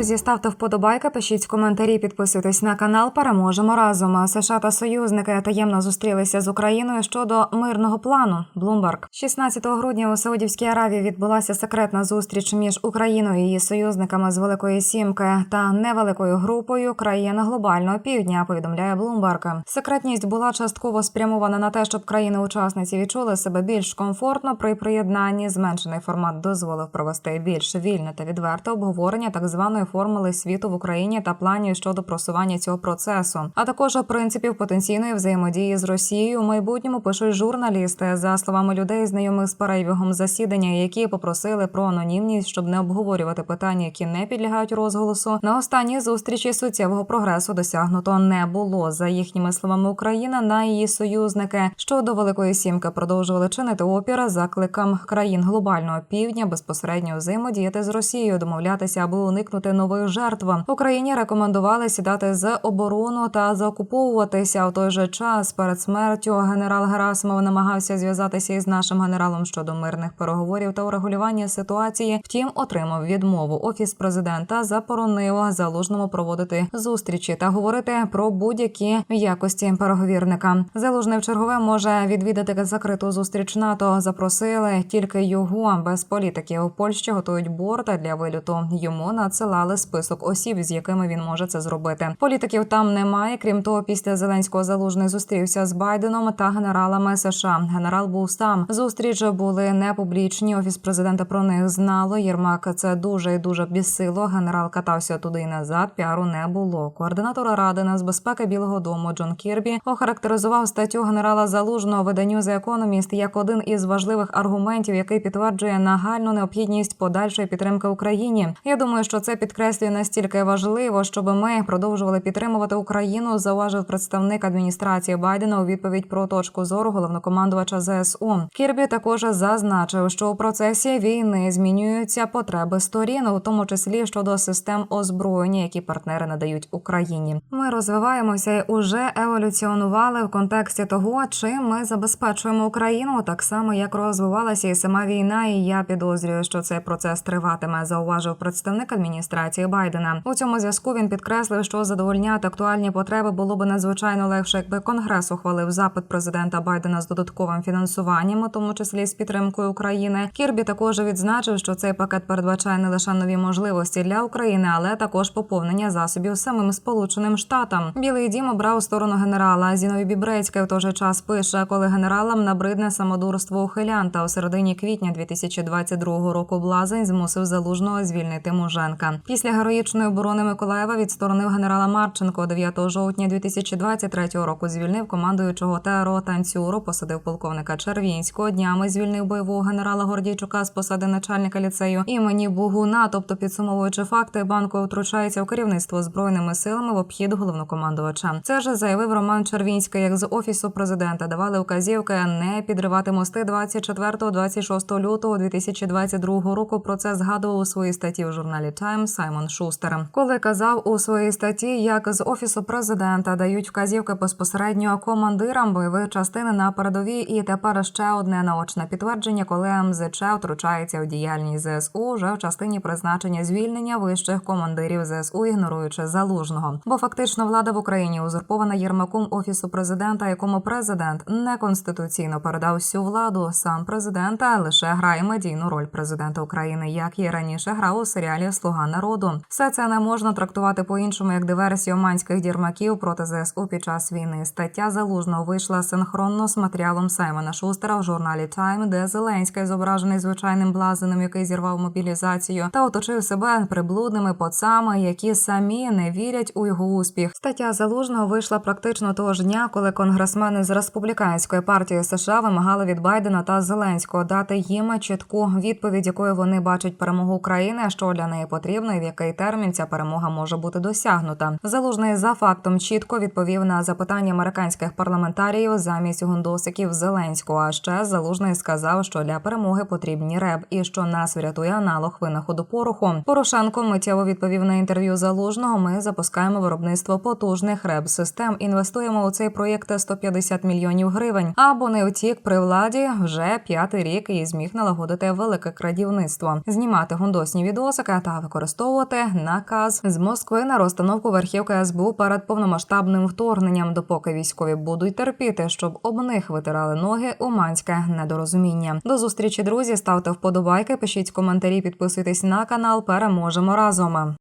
Друзі, ставте вподобайки, пишіть коментарі, підписуйтесь на канал. Переможемо разом. США та союзники таємно зустрілися з Україною щодо мирного плану. Блумберг 16 грудня у Саудівській Аравії відбулася секретна зустріч між Україною і її союзниками з Великої Сімки та невеликою групою країн глобального півдня. Повідомляє Блумберг. Секретність була частково спрямована на те, щоб країни-учасниці відчули себе більш комфортно при приєднанні. Зменшений формат дозволив провести більш вільне та відверте обговорення так званої формули світу в Україні та планів щодо просування цього процесу, а також принципів потенційної взаємодії з Росією. У майбутньому пишуть журналісти за словами людей, знайомих з перебігом засідання, які попросили про анонімність, щоб не обговорювати питання, які не підлягають розголосу. На останній зустрічі суттєвого прогресу досягнуто не було. За їхніми словами, Україна на її союзники щодо Великої Сімки продовжували чинити опір закликам країн глобального півдня безпосередньо взаємодіяти з Росією, домовлятися, аби уникнути нових жертв. Україні рекомендували сідати з оборону та заокуповуватися. У той же час перед смертю генерал Герасимов намагався зв'язатися із нашим генералом щодо мирних переговорів та урегулювання ситуації. Втім, отримав відмову. Офіс президента заборонив залужному проводити зустрічі та говорити про будь-які якості переговірника. Залужний в чергове може відвідати закриту зустріч НАТО. Запросили тільки його без політики. У Польщі готують борта для виліту. Йому надсилали список осіб, з якими він може це зробити. Політиків там немає. Крім того, після Зеленського залужний зустрівся з Байденом та генералами США. Генерал був сам. Зустріч були не публічні. Офіс президента про них знало. Єрмак це дуже і дуже бісило. Генерал катався туди і назад. Піару не було. Координатор ради нацбезпеки Білого Дому Джон Кірбі охарактеризував статтю генерала Залужного виданню The Economist як один із важливих аргументів, який підтверджує нагальну необхідність подальшої підтримки Україні. Я думаю, що це підкреслює настільки важливо, щоб ми продовжували підтримувати Україну. Зауважив представник адміністрації Байдена у відповідь про точку зору головнокомандувача ЗСУ. Кірбі також зазначив, що у процесі війни змінюються потреби сторін, у тому числі щодо систем озброєння, які партнери надають Україні. Ми розвиваємося і уже еволюціонували в контексті того, чим ми забезпечуємо Україну, так само як розвивалася і сама війна. І я підозрюю, що цей процес триватиме. Зауважив представник адміністрації Байдена. У цьому зв'язку він підкреслив, що задовольняти актуальні потреби було би надзвичайно легше, якби Конгрес ухвалив запит президента Байдена з додатковим фінансуванням, у тому числі з підтримкою України. Кірбі також відзначив, що цей пакет передбачає не лише нові можливості для України, але також поповнення засобів самим Сполученим Штатам. Білий дім обрав сторону генерала. Зінові Бібрецька в той же час пише, коли генералам набридне самодурство ухилян та у середині квітня 2022 року Блазень змусив залужного звільнити Муженка. Після героїчної оборони Миколаєва відсторонив генерала Марченко 9 жовтня 2023 року. Звільнив командуючого ТРО танцюру, посадив полковника Червінського. Днями звільнив бойового генерала Гордійчука з посади начальника ліцею імені Бугуна. Тобто, підсумовуючи факти, банко втручається у керівництво збройними силами в обхід головнокомандувача. Це ж заявив Роман Червінський, як з офісу президента давали указівки не підривати мости 24-26 лютого 2022 року. Про це згадував у своїй статті у журналі Time Саймон Шустер. Коли казав у своїй статті, як з офісу президента дають вказівки безпосередньо командирам бойових частин на передовій, і тепер ще одне наочне підтвердження, коли МЗЧ втручається у діяльність ЗСУ вже в частині призначення звільнення вищих командирів ЗСУ, ігноруючи залужного. Бо фактично влада в Україні узурпована Єрмаком офісу президента, якому президент неконституційно передав всю владу. Сам президент лише грає медійну роль президента України, як і раніше грав у серіалі Слуга народу. Все це не можна трактувати по-іншому як диверсію оманських дірмаків проти ЗСУ під час війни. Стаття залужного вийшла синхронно з матеріалом Саймона Шустера в журналі Time, де Зеленський зображений звичайним блазеном, який зірвав мобілізацію, та оточив себе приблудними поцами, які самі не вірять у його успіх. Стаття залужного вийшла практично того ж дня, коли конгресмени з республіканської партії США вимагали від Байдена та Зеленського дати їм чітку відповідь, якою вони бачать перемогу України, що для неї потрібно, в який термін ця перемога може бути досягнута. Залужний за фактом чітко відповів на запитання американських парламентаріїв замість гундосиків Зеленського. А ще залужний сказав, що для перемоги потрібні РЕБ і що нас врятує аналог винаходу пороху. Порошенко миттєво відповів на інтерв'ю залужного. Ми запускаємо виробництво потужних реб систем. Інвестуємо у цей проєкт 150 мільйонів гривень. Або не втік при владі вже п'ятий рік і зміг налагодити велике крадівництво, знімати гундосні відосики та використовувати скасовувати наказ з Москви на розстановку верхівки СБУ перед повномасштабним вторгненням, допоки військові будуть терпіти, щоб об них витирали ноги уманське недорозуміння. До зустрічі, друзі. Ставте вподобайки, пишіть коментарі, підписуйтесь на канал. Переможемо разом.